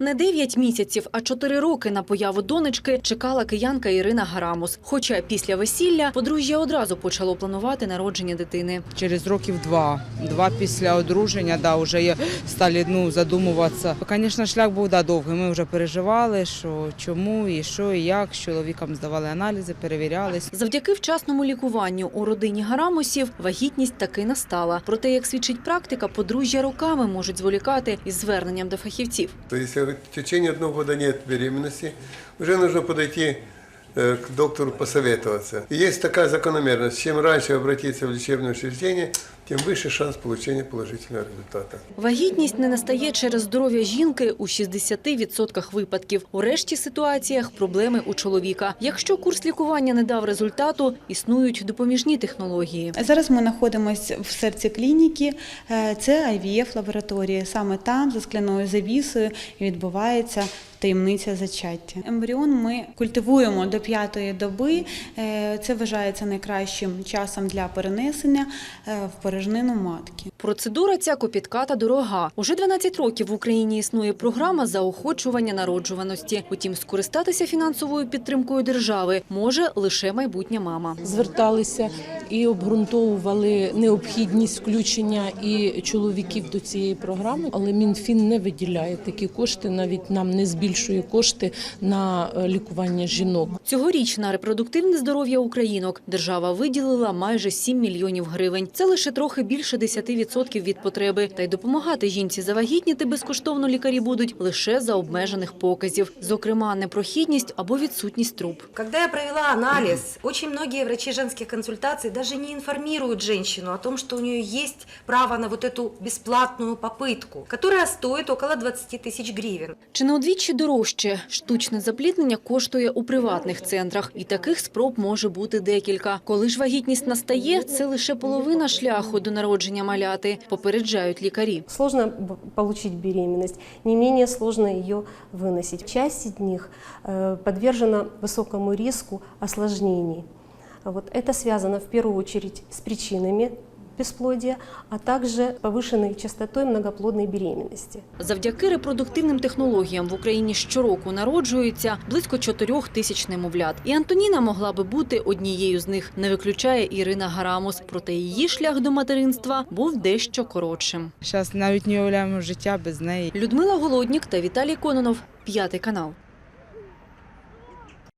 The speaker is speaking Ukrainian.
Не 9 місяців, а 4 роки на появу донечки чекала киянка Ірина Гарамус. Хоча після весілля подружжя одразу почало планувати народження дитини. Через років два. Два після одруження, да, вже є- стали ну, задумуватися. Звісно, шлях був да, довгий. Ми вже переживали, що чому і що, і як. З чоловіком здавали аналізи, перевірялись. Завдяки вчасному лікуванню у родині Гарамусів вагітність таки настала. Проте, як свідчить практика, подружжя роками можуть зволікати із зверненням до фахівців. То если в течение одного года нет беременности, уже нужно подойти э, к доктору посоветоваться. Есть такая закономерность. Чем раньше обратиться в лечебное учреждение, тем выше шанс получения положительного результата. Вагітність не настає через здоров'я жінки у 60% випадків. У решті ситуаціях проблеми у чоловіка. Якщо курс лікування не дав результату, існують допоміжні технології. Зараз ми знаходимося в серці клініки. Е, Це IVF лабораторія. Саме там, за скляною завісою, відбувається таємниця зачаття. Ембріон ми культивуємо до п'ятої доби. Е, Це вважається найкращим часом для перенесення е, в порожнину матки. Процедура ця копітка та дорога. Уже 12 років в Україні існує програма заохочування народжуваності. Утім, скористатися фінансовою підтримкою держави може лише майбутня мама. зверталися і обґрунтовували необхідність включення і чоловіків до цієї програми, але МінФін не виділяє такі кошти, навіть нам не збільшує кошти на е, лікування жінок. Цьогоріч на репродуктивне здоров'я українок держава виділила майже 7 мільйонів гривень. Це лише трохи більше 10% від потреби. Та й допомагати жінці завагітніти безкоштовно лікарі будуть лише за обмежених показів, зокрема непрохідність або відсутність труб. Когда я провела анализ, очень многие врачи женских консультаций даже не информируют женщину о том, что у нее есть право на вот эту бесплатную попытку, которая стоит около 20 тысяч гривен. Чи не удвічі дорожче штучне запліднення коштує у приватних центрах, і таких спроб може бути декілька. Коли ж вагітність настає, це лише половина шляху до народження маляти, попереджають лікарі. Сложно б- получить беременность, не менее сложно ее выносить. Часть из них э, подвержена высокому риску осложнений. Вот это связано в первую очередь с причинами бесплодия, а также повышенной частотой многоплодной беременности. Завдяки репродуктивним технологіям в Україні щороку народжується близько 4 тисяч немовлят. І Антоніна могла би бути однією з них, не виключає Ірина Гарамус. Проте її шлях до материнства був дещо коротшим. Зараз навіть не уявляємо життя без неї. Людмила Голоднік та Віталій Кононов, п'ятий канал.